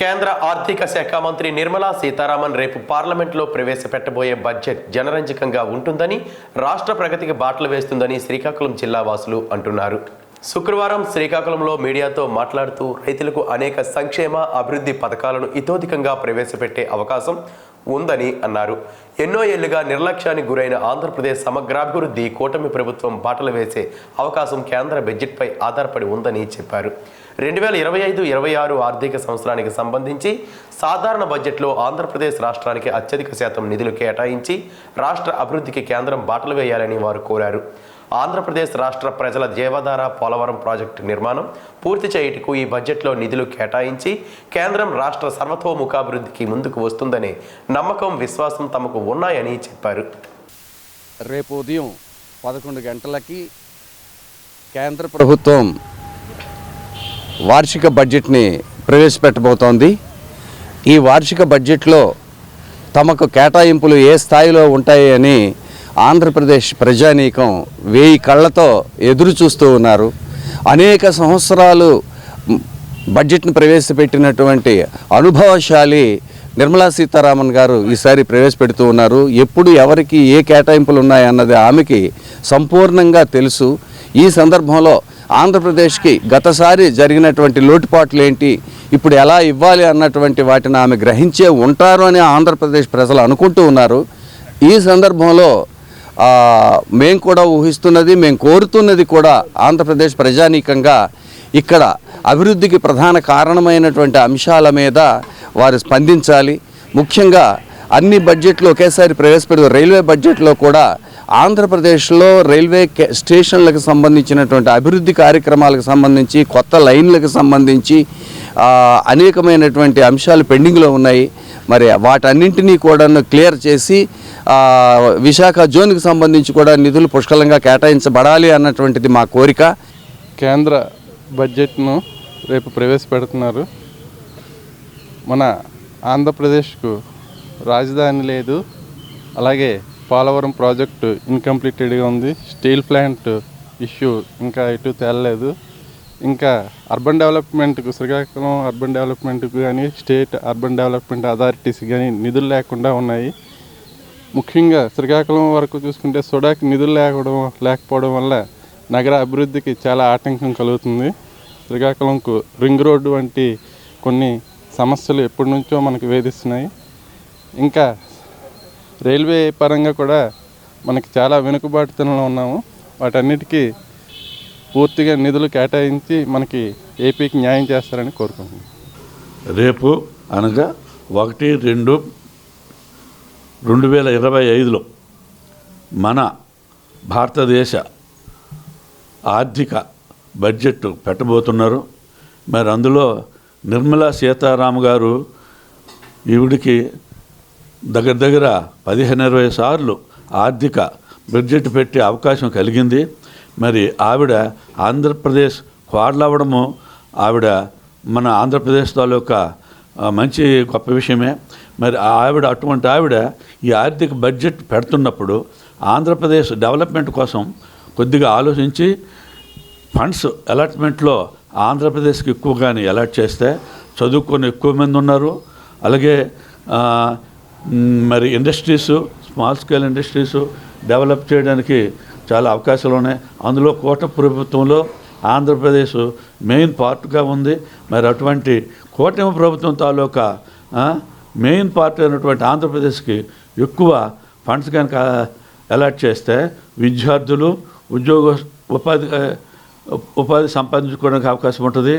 కేంద్ర ఆర్థిక శాఖ మంత్రి నిర్మలా సీతారామన్ రేపు పార్లమెంట్లో ప్రవేశపెట్టబోయే బడ్జెట్ జనరంజకంగా ఉంటుందని రాష్ట్ర ప్రగతికి బాటలు వేస్తుందని శ్రీకాకుళం జిల్లా వాసులు అంటున్నారు. శుక్రవారం శ్రీకాకుళంలో మీడియాతో మాట్లాడుతూ రైతులకు అనేక సంక్షేమ అభివృద్ధి పథకాలను ఇతోధికంగా ప్రవేశపెట్టే అవకాశం ఉందని అన్నారు. ఎన్నో ఏళ్ళుగా నిర్లక్ష్యానికి గురైన ఆంధ్రప్రదేశ్ సమగ్రాభివృద్ధి కూటమి ప్రభుత్వం బాటలు వేసే అవకాశం కేంద్ర బడ్జెట్పై ఆధారపడి ఉందని చెప్పారు. రెండు వేల ఇరవై ఐదు ఇరవై ఆరు ఆర్థిక సంవత్సరానికి సంబంధించి సాధారణ బడ్జెట్లో ఆంధ్రప్రదేశ్ రాష్ట్రానికి అత్యధిక శాతం నిధులు కేటాయించి రాష్ట్ర అభివృద్ధికి కేంద్రం బాటలు వేయాలని వారు కోరారు. ఆంధ్రప్రదేశ్ రాష్ట్ర ప్రజల జీవధార పోలవరం ప్రాజెక్టు నిర్మాణం పూర్తి చేయుటకు ఈ బడ్జెట్లో నిధులు కేటాయించి కేంద్రం రాష్ట్ర సర్వతోముఖాభివృద్ధికి ముందుకు వస్తుందనే నమ్మకం విశ్వాసం తమకు ఉన్నాయని చెప్పారు. రేపు ఉదయం పదకొండు గంటలకి కేంద్ర ప్రభుత్వం వార్షిక బడ్జెట్ని ప్రవేశపెట్టబోతోంది. ఈ వార్షిక బడ్జెట్లో తమకు కేటాయింపులు ఏ స్థాయిలో ఉంటాయి అని ఆంధ్రప్రదేశ్ ప్రజానీకం వేయి కళ్ళతో ఎదురు చూస్తూ ఉన్నారు. అనేక సంవత్సరాలు బడ్జెట్ను ప్రవేశపెట్టినటువంటి అనుభవశాలి నిర్మలా సీతారామన్ గారు ఈసారి ప్రవేశపెడుతూ ఉన్నారు. ఎప్పుడు ఎవరికి ఏ కేటాయింపులు ఉన్నాయన్నది ఆమెకి సంపూర్ణంగా తెలుసు. ఈ సందర్భంలో ఆంధ్రప్రదేశ్కి గతసారి జరిగినటువంటి లోటుపాట్లు ఏంటి ఇప్పుడు ఎలా ఇవ్వాలి అన్నటువంటి వాటిని ఆమె గ్రహించే ఉంటారు అని ఆంధ్రప్రదేశ్ ప్రజలు అనుకుంటూ ఉన్నారు. ఈ సందర్భంలో మేము కూడా ఊహిస్తున్నది మేము కోరుతున్నది కూడా ఆంధ్రప్రదేశ్ ప్రజానీకంగా ఇక్కడ అభివృద్ధికి ప్రధాన కారణమైనటువంటి అంశాల మీద వారు స్పందించాలి. ముఖ్యంగా అన్ని బడ్జెట్లు ఒకేసారి ప్రవేశపెడుతూ రైల్వే బడ్జెట్లో కూడా ఆంధ్రప్రదేశ్లో రైల్వే కే- స్టేషన్లకు సంబంధించినటువంటి అభివృద్ధి కార్యక్రమాలకు సంబంధించి కొత్త లైన్లకు సంబంధించి అనేకమైనటువంటి అంశాలు పెండింగ్లో ఉన్నాయి. మరి వాటన్నింటినీ కూడా క్లియర్ చేసి విశాఖ జోన్కి సంబంధించి కూడా నిధులు పుష్కలంగా కేటాయించబడాలి అన్నటువంటిది మా కోరిక. కేంద్ర బడ్జెట్ను రేపు ప్రవేశపెడుతున్నారు. మన ఆంధ్రప్రదేశ్కు రాజధాని లేదు. అలాగే పోలవరం ప్రాజెక్టు ఇన్కంప్లీటెడ్గా ఉంది. స్టీల్ ప్లాంట్ ఇష్యూ ఇంకా ఎటు తేలలేదు. ఇంకా అర్బన్ డెవలప్మెంట్కు శ్రీకాకుళం అర్బన్ డెవలప్మెంట్కు కానీ స్టేట్ అర్బన్ డెవలప్మెంట్ అథారిటీస్ కానీ నిధులు లేకుండా ఉన్నాయి. ముఖ్యంగా శ్రీకాకుళం వరకు చూసుకుంటే సుడాకి నిధులు లేకపోవడం లేకపోవడం వల్ల నగర అభివృద్ధికి చాలా ఆటంకం కలుగుతుంది. శ్రీకాకుళంకు రింగ్ రోడ్డు వంటి కొన్ని సమస్యలు ఎప్పటి నుంచో మనకు వేధిస్తున్నాయి. ఇంకా రైల్వే పరంగా కూడా మనకి చాలా వెనుకబాటుతనంలో ఉన్నాము. వాటన్నిటికీ పూర్తిగా నిధులు కేటాయించి మనకి ఏపీకి న్యాయం చేస్తారని కోరుకుంటున్నాను రేపు అనగా ఒకటి రెండు రెండు వేల ఇరవై ఐదులో మన భారతదేశ ఆర్థిక బడ్జెట్ పెట్టబోతున్నారు. మరి అందులో నిర్మలా సీతారామ గారు ఈవిడికి దగ్గర దగ్గర పదిహేను ఇరవై సార్లు ఆర్థిక బడ్జెట్ పెట్టే అవకాశం కలిగింది. మరి ఆవిడ ఆంధ్రప్రదేశ్ కోడలవ్వడము ఆవిడ మన ఆంధ్రప్రదేశ్ తాలూకా మంచి గొప్ప విషయమే. మరి ఆవిడ అటువంటి ఆవిడ ఈ ఆర్థిక బడ్జెట్ పెడుతున్నప్పుడు ఆంధ్రప్రదేశ్ డెవలప్మెంట్ కోసం కొద్దిగా ఆలోచించి ఫండ్స్ అలాట్మెంట్లో ఆంధ్రప్రదేశ్కి ఎక్కువగానే అలాట్ చేస్తే చదువుకొని ఎక్కువ మంది ఉన్నారు. అలాగే మరి industries small scale industries develop చేయడానికి చాలా అవకాశాలు ఉన్నాయి. అందులో కోట ప్రభుత్వంలో ఆంధ్రప్రదేశ్ మెయిన్ పార్ట్గా ఉంది. మరి అటువంటి కూటమి ప్రభుత్వం తాలూకా మెయిన్ పార్ట్ అయినటువంటి ఆంధ్రప్రదేశ్కి ఎక్కువ ఫండ్స్ కనుక అలాట్ చేస్తే విద్యార్థులు ఉద్యోగ ఉపాధి ఉపాధి సంపాదించుకోవడానికి అవకాశం ఉంటుంది.